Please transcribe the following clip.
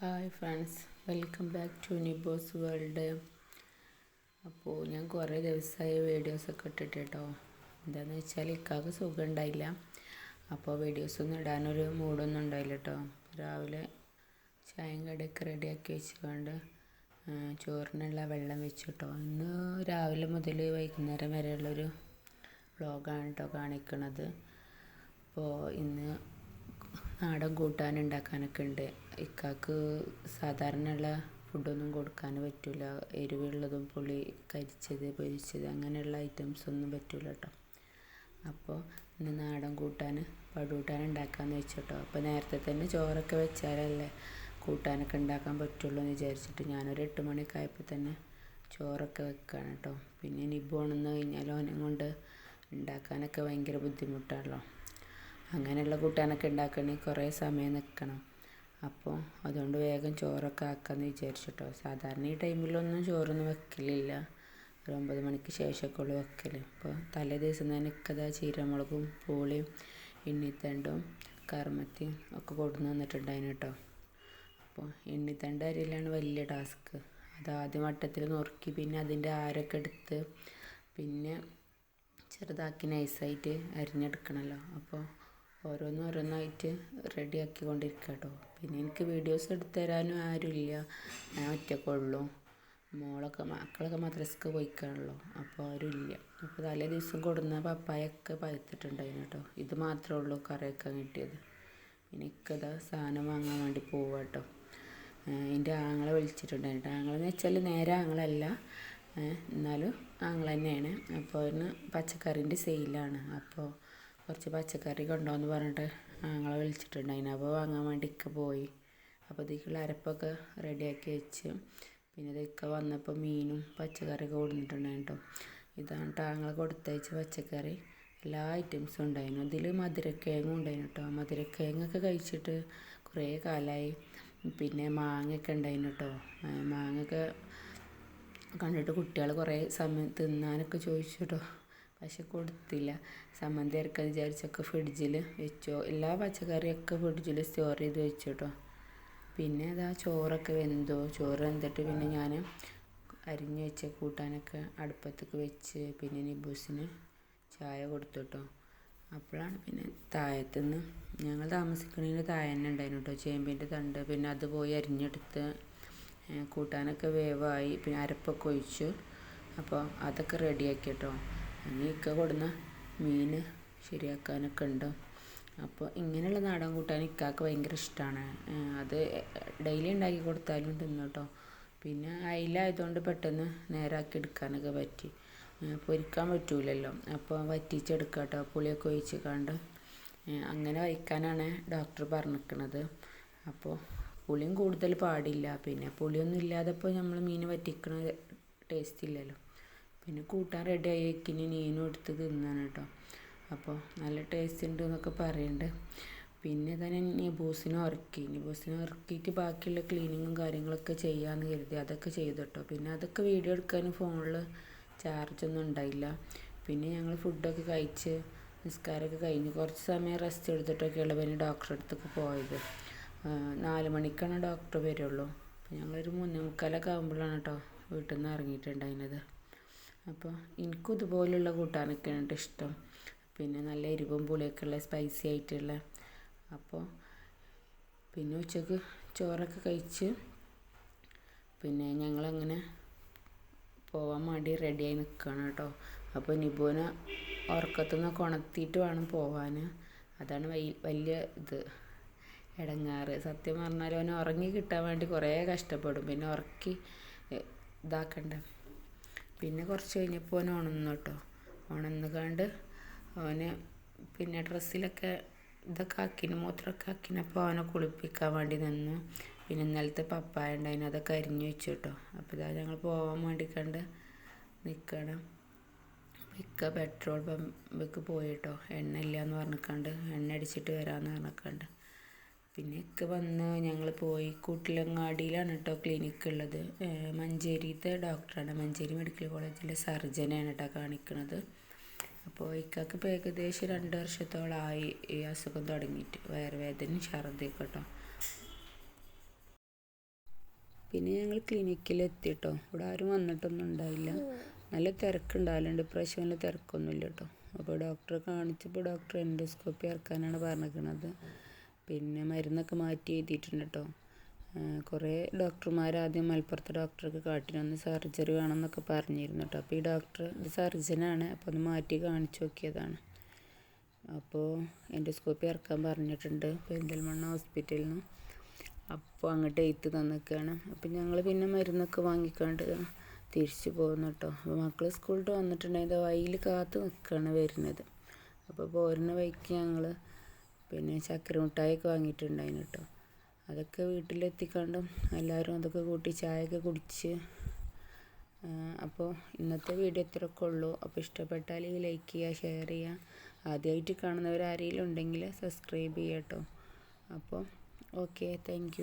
Hi friends welcome back to Nibos world അപ്പോൾ ഞാൻ കുറേ ദിവസമായി വീഡിയോസൊക്കെ ഇട്ടിട്ട് കേട്ടോ എന്താണെന്ന് വെച്ചാൽ ഇക്കാക്ക് സുഖം ഉണ്ടായില്ല. അപ്പോൾ വീഡിയോസൊന്നും ഇടാനൊരു മൂഡൊന്നും ഉണ്ടായില്ല കേട്ടോ രാവിലെ ചായയും കടയൊക്കെ റെഡിയാക്കി വെച്ചുകൊണ്ട് ചോറിനുള്ള വെള്ളം വെച്ചു കേട്ടോ ഇന്ന് രാവിലെ മുതൽ വൈകുന്നേരം വരെയുള്ളൊരു വ്ളോഗാണ് കേട്ടോ കാണിക്കണത്. അപ്പോൾ ഇന്ന് നാടൻ കൂട്ടാൻ ഉണ്ടാക്കാനൊക്കെ ഉണ്ട്. ഇക്കാക്ക് സാധാരണയുള്ള ഫുഡൊന്നും കൊടുക്കാൻ പറ്റില്ല എരിവുള്ളതും പുളി കരിച്ചത് പൊരിച്ചത് അങ്ങനെയുള്ള ഐറ്റംസ് ഒന്നും പറ്റില്ല കേട്ടോ അപ്പോൾ ഇന്ന് നാടൻ കൂട്ടാൻ പടുകൂട്ടാൻ ഉണ്ടാക്കാമെന്ന് വെച്ചിട്ടോ. അപ്പോൾ നേരത്തെ തന്നെ ചോറൊക്കെ വെച്ചാലല്ലേ കൂട്ടാനൊക്കെ ഉണ്ടാക്കാൻ പറ്റുള്ളൂ എന്ന് വിചാരിച്ചിട്ട് ഞാനൊരു എട്ട് മണിയൊക്കെ ആയപ്പോൾ തന്നെ ചോറൊക്കെ വെക്കുകയാണ് കേട്ടോ പിന്നെ നിബോണെന്ന് കഴിഞ്ഞാൽ ഓനെ കൊണ്ട് ഉണ്ടാക്കാനൊക്കെ ഭയങ്കര ബുദ്ധിമുട്ടാണല്ലോ. അങ്ങനെയുള്ള കൂട്ടാനൊക്കെ ഉണ്ടാക്കണമെങ്കിൽ കുറേ സമയം നിൽക്കണം അപ്പോൾ അതുകൊണ്ട് വേഗം ചോറൊക്കെ ആക്കാമെന്ന് വിചാരിച്ചിട്ടോ. സാധാരണ ഈ ടൈമിലൊന്നും ചോറൊന്നും വെക്കലില്ല. ഒരു ഒമ്പത് മണിക്ക് ശേഷമൊക്കെ ഉള്ളു വെക്കൽ അപ്പോൾ തലേ ദിവസം തന്നെ ഇക്കതാ ചീരമുളകും പൂളിയും എണ്ണിത്തണ്ടും കർമ്മത്തിയും ഒക്കെ കൊടുന്ന് വന്നിട്ടുണ്ടായിന് കേട്ടോ. അപ്പോൾ എണ്ണിത്തണ്ട് അരിയിലാണ് വലിയ ടാസ്ക്. അത് ആദ്യം വട്ടത്തിൽ നുറുക്കി പിന്നെ അതിന്റെ ആരൊക്കെ എടുത്ത് പിന്നെ ചെറുതാക്കി നൈസായിട്ട് അരിഞ്ഞെടുക്കണമല്ലോ അപ്പോൾ ഓരോന്ന് ഓരോന്നായിട്ട് റെഡിയാക്കി കൊണ്ടിരിക്കുക കേട്ടോ പിന്നെ എനിക്ക് വീഡിയോസ് എടുത്ത് തരാനും ആരുമില്ല. ഞാൻ ഒറ്റക്കുള്ളൂ. മോളൊക്കെ മക്കളൊക്കെ മദ്രസക്ക് പോയിക്കാണല്ലോ. അപ്പോൾ ആരുമില്ല. അപ്പോൾ തലേ ദിവസം കൊടുന്ന പപ്പായൊക്കെ പഴുത്തിട്ടുണ്ടായിരുന്നു കേട്ടോ. ഇത് മാത്രമേ ഉള്ളൂ കറിയൊക്കെ കിട്ടിയത്. പിന്നെ ഇക്കതാ സാധനം വാങ്ങാൻ വേണ്ടി പോവുക കേട്ടോ എന്റെ ആങ്ങളെ വിളിച്ചിട്ടുണ്ടായിരുന്നു ആങ്ങളെന്ന് വെച്ചാൽ നേരെ ആങ്ങളല്ല. എന്നാലും ആങ്ങൾ തന്നെയാണ്. അപ്പോൾ അതിന് പച്ചക്കറിന്റെ സെയിലാണ്. അപ്പോൾ കുറച്ച് പച്ചക്കറി കൊണ്ടോന്ന് പറഞ്ഞിട്ട് ഞങ്ങളെ വിളിച്ചിട്ടുണ്ടായിന്. അപ്പോൾ വാങ്ങാൻ വേണ്ടി ഇക്ക പോയി. അപ്പോൾ ഇതിക്കുള്ള അരപ്പൊക്കെ റെഡിയാക്കി വെച്ച്. പിന്നെ ഇതൊക്കെ വന്നപ്പോൾ മീനും പച്ചക്കറിയൊക്കെ കൊടുത്തിട്ടുണ്ടായിരുന്നു കേട്ടോ ഇതാണ് താങ്കൾ കൊടുത്തയച്ച പച്ചക്കറി. എല്ലാ ഐറ്റംസും ഉണ്ടായിരുന്നു അതിൽ മധുരക്കിഴങ്ങും ഉണ്ടായിരുന്നു കേട്ടോ മധുരക്കിഴങ്ങൊക്കെ കഴിച്ചിട്ട് കുറേ കാലമായി പിന്നെ മാങ്ങയൊക്കെ ഉണ്ടായിരുന്നു കേട്ടോ മാങ്ങയൊക്കെ കണ്ടിട്ട് കുട്ടികൾ കുറേ സമയം തിന്നാനൊക്കെ ചോദിച്ചു കേട്ടോ പക്ഷെ കൊടുത്തില്ല. സമ്മന്തി അരക്കാന്ന് വിചാരിച്ചൊക്കെ ഫ്രിഡ്ജിൽ വെച്ചോ. എല്ലാ പച്ചക്കറിയൊക്കെ ഫ്രിഡ്ജിൽ സ്റ്റോർ ചെയ്ത് വെച്ചു കേട്ടോ പിന്നെ അതാ ചോറൊക്കെ വെന്തോ. ചോറ് വെന്തിട്ട് പിന്നെ ഞാൻ അരിഞ്ഞ് വെച്ച കൂട്ടാനൊക്കെ അടുപ്പത്തേക്ക് വെച്ച് പിന്നെ നിബൂസിന് ചായ കൊടുത്തു കേട്ടോ അപ്പോഴാണ് പിന്നെ താഴത്തുനിന്ന് ഞങ്ങൾ താമസിക്കുന്നതിന് താഴെ തന്നെ ഉണ്ടായിരുന്നു കേട്ടോ ചേമ്പിന്റെ തണ്ട്. പിന്നെ അത് പോയി അരിഞ്ഞെടുത്ത് കൂട്ടാനൊക്കെ വേവായി. പിന്നെ അരപ്പൊക്കെ ഒഴിച്ചു. അപ്പോൾ അതൊക്കെ റെഡിയാക്കി കേട്ടോ ഇനി ഇക്ക മീൻ ശരിയാക്കാനൊക്കെ ഉണ്ട്? അപ്പോൾ ഇങ്ങനെയുള്ള നാടൻ കൂട്ടാൻ ഇക്കാക്ക് ഭയങ്കര ഇഷ്ടമാണ് അത് ഡെയിലി ഉണ്ടാക്കി കൊടുത്താലും തിന്നു കേട്ടോ പിന്നെ അയിലായതുകൊണ്ട് പെട്ടെന്ന് നേരാക്കി എടുക്കാനൊക്കെ പറ്റി. പൊരിക്കാൻ പറ്റൂലല്ലോ. അപ്പോൾ വറ്റിച്ചെടുക്കുക കേട്ടോ പുളിയൊക്കെ ഒഴിച്ച് കണ്ട് അങ്ങനെ വയ്ക്കാനാണ് ഡോക്ടർ പറഞ്ഞിരിക്കുന്നത് അപ്പോൾ പുളിയും കൂടുതൽ പാടില്ല. പിന്നെ പുളിയൊന്നും ഇല്ലാതെ ഇപ്പോൾ നമ്മൾ മീൻ വറ്റിക്കണ ടേസ്റ്റ് ഇല്ലല്ലോ. പിന്നെ കൂട്ടാൻ റെഡി ആയി വെക്കിന് മീനും എടുത്ത് തിന്നാണ് കേട്ടോ അപ്പോൾ നല്ല ടേസ്റ്റ് ഉണ്ട് എന്നൊക്കെ പറയുന്നുണ്ട് പിന്നെ തന്നെ നിബൂസിനെ ഉറക്കി. നിബൂസിനെ ഉറക്കിയിട്ട് ബാക്കിയുള്ള ക്ലീനിങ്ങും കാര്യങ്ങളൊക്കെ ചെയ്യാമെന്ന് കരുതി. അതൊക്കെ ചെയ്തു കേട്ടോ പിന്നെ അതൊക്കെ വീഡിയോ എടുക്കാനും ഫോണിൽ ചാർജൊന്നും ഉണ്ടായില്ല. പിന്നെ ഞങ്ങൾ ഫുഡൊക്കെ കഴിച്ച് നിസ്കാരമൊക്കെ കഴിഞ്ഞ് കുറച്ച് സമയം റെസ്റ്റ് എടുത്തിട്ടൊക്കെയുള്ള പിന്നെ ഡോക്ടറെ അടുത്തൊക്കെ പോയത്. നാല് മണിക്കാണ് ഡോക്ടർ വരുള്ളൂ. ഞങ്ങളൊരു മൂന്നേ മുക്കാലൊക്കെ ആകുമ്പോഴാണ് കേട്ടോ വീട്ടിൽ നിന്ന് ഇറങ്ങിയിട്ടുണ്ടായിരുന്നത്. അപ്പോൾ എനിക്കും ഇതുപോലുള്ള കൂട്ടാനൊക്കെയാണ് ഇഷ്ടം. പിന്നെ നല്ല എരിവും പുളിയൊക്കെ ഉള്ള സ്പൈസി ആയിട്ടുള്ള. അപ്പോൾ പിന്നെ ഉച്ചയ്ക്ക് ചോറൊക്കെ കഴിച്ച് പിന്നെ ഞങ്ങളങ്ങനെ പോവാൻ വേണ്ടി റെഡിയായി നിൽക്കുകയാണ് കേട്ടോ. അപ്പോൾ നിബുവിനെ ഉറക്കത്തുനിന്നൊക്കെ ഉണർത്തിയിട്ട് വേണം പോവാൻ അതാണ് വലിയ ഇത്. ഇടങ്ങാറ് സത്യം പറഞ്ഞാൽ അവന് ഉറങ്ങി കിട്ടാൻ വേണ്ടി കുറേ കഷ്ടപ്പെടും. പിന്നെ ഉറക്കി ഇതാക്കണ്ടേ? പിന്നെ കുറച്ച് കഴിഞ്ഞപ്പോൾ ഓൻ ഉണന്നു കേട്ടോ ഉണന്നുകാണ്ട് ഓന് പിന്നെ ഡ്രസ്സിലൊക്കെ ഇതൊക്കെ ആക്കിന് മൂത്രമൊക്കെ ആക്കിനപ്പോൾ അവനെ കുളിപ്പിക്കാൻ വേണ്ടി നിന്നു. പിന്നെ ഇന്നലത്തെ പപ്പായ ഉണ്ടായിന് അതൊക്കെ അരിഞ്ഞു വെച്ചു കേട്ടോ അപ്പോൾ ഇതാ ഞങ്ങൾ പോകാൻ വേണ്ടി കണ്ട് നിൽക്കണം മിക്ക പെട്രോൾ പമ്പിക്ക് പോയിട്ടോ എണ്ണ ഇല്ല എന്ന് പറഞ്ഞിക്കണ്ട് എണ്ണ അടിച്ചിട്ട് വരാമെന്ന് പറഞ്ഞിക്കണ്ട്. പിന്നെ ഒക്കെ വന്ന് ഞങ്ങൾ പോയി കൂട്ടിലങ്ങാടിയിലാണ് കേട്ടോ ക്ലിനിക്ക് ഉള്ളത്. മഞ്ചേരിയിലത്തെ ഡോക്ടറാണ് മഞ്ചേരി മെഡിക്കൽ കോളേജിലെ സർജനാണ് കേട്ടോ കാണിക്കുന്നത് അപ്പോൾ ഇക്കാക്ക് ഇപ്പോൾ ഏകദേശം രണ്ട് വർഷത്തോളമായി ഈ അസുഖം തുടങ്ങിയിട്ട്. വയറുവേദനയും ഛർദിയൊക്കെ കേട്ടോ പിന്നെ ഞങ്ങൾ ക്ലിനിക്കിൽ എത്തിട്ടോ ഇവിടെ ആരും വന്നിട്ടൊന്നും ഉണ്ടായില്ല. നല്ല തിരക്കുണ്ടാവലുണ്ട്. ഇപ്രാവശ്യം നല്ല തിരക്കൊന്നുമില്ല കേട്ടോ അപ്പോൾ ഡോക്ടറെ കാണിച്ചപ്പോൾ ഡോക്ടർ എൻഡോസ്കോപ്പി ഇറക്കാനാണ് പറഞ്ഞിരിക്കുന്നത് പിന്നെ മരുന്നൊക്കെ മാറ്റി എഴുതിയിട്ടുണ്ട് കേട്ടോ കുറേ ഡോക്ടർമാർ ആദ്യം മലപ്പുറത്തെ ഡോക്ടർക്ക് കാട്ടിനൊന്ന് സർജറി വേണമെന്നൊക്കെ പറഞ്ഞിരുന്നു കേട്ടോ അപ്പോൾ ഈ ഡോക്ടർ ഇത് സർജനാണ് അപ്പോൾ ഒന്ന് മാറ്റി കാണിച്ചു നോക്കിയതാണ്. അപ്പോൾ എൻഡോസ്കോപ്പി ഇറക്കാൻ പറഞ്ഞിട്ടുണ്ട്. പെരിന്തൽമണ്ണ ഹോസ്പിറ്റലിൽ നിന്ന് അപ്പോൾ അങ്ങോട്ട് എഴുത്ത് തന്നിക്കുകയാണ് അപ്പം ഞങ്ങൾ പിന്നെ മരുന്നൊക്കെ വാങ്ങിക്കാണ്ട് തിരിച്ചു പോകുന്നു കേട്ടോ അപ്പോൾ മക്കൾ സ്കൂളിൽ വന്നിട്ടുണ്ടെങ്കിൽ വഴിയിൽ കാത്ത് നിൽക്കുകയാണ് വരുന്നത്. അപ്പോൾ പോരുന്ന വഴിക്ക് ഞങ്ങൾ പിന്നെ ചക്കര മിഠായിയൊക്കെ വാങ്ങിയിട്ടുണ്ടായിന് കേട്ടോ. അതൊക്കെ വീട്ടിലെത്തിക്കാണ്ടും എല്ലാവരും അതൊക്കെ കൂട്ടി ചായയൊക്കെ കുടിച്ച് അപ്പോൾ ഇന്നത്തെ വീഡിയോ ഇത്രയൊക്കെ ഉള്ളൂ. അപ്പോൾ ഇഷ്ടപ്പെട്ടാൽ ലൈക്ക് ചെയ്യുക ഷെയർ ചെയ്യുക. ആദ്യമായിട്ട് കാണുന്നവർ ആരെങ്കിലും ഉണ്ടെങ്കിൽ സബ്സ്ക്രൈബ് ചെയ്യാം കേട്ടോ. അപ്പോൾ ഓക്കെ താങ്ക്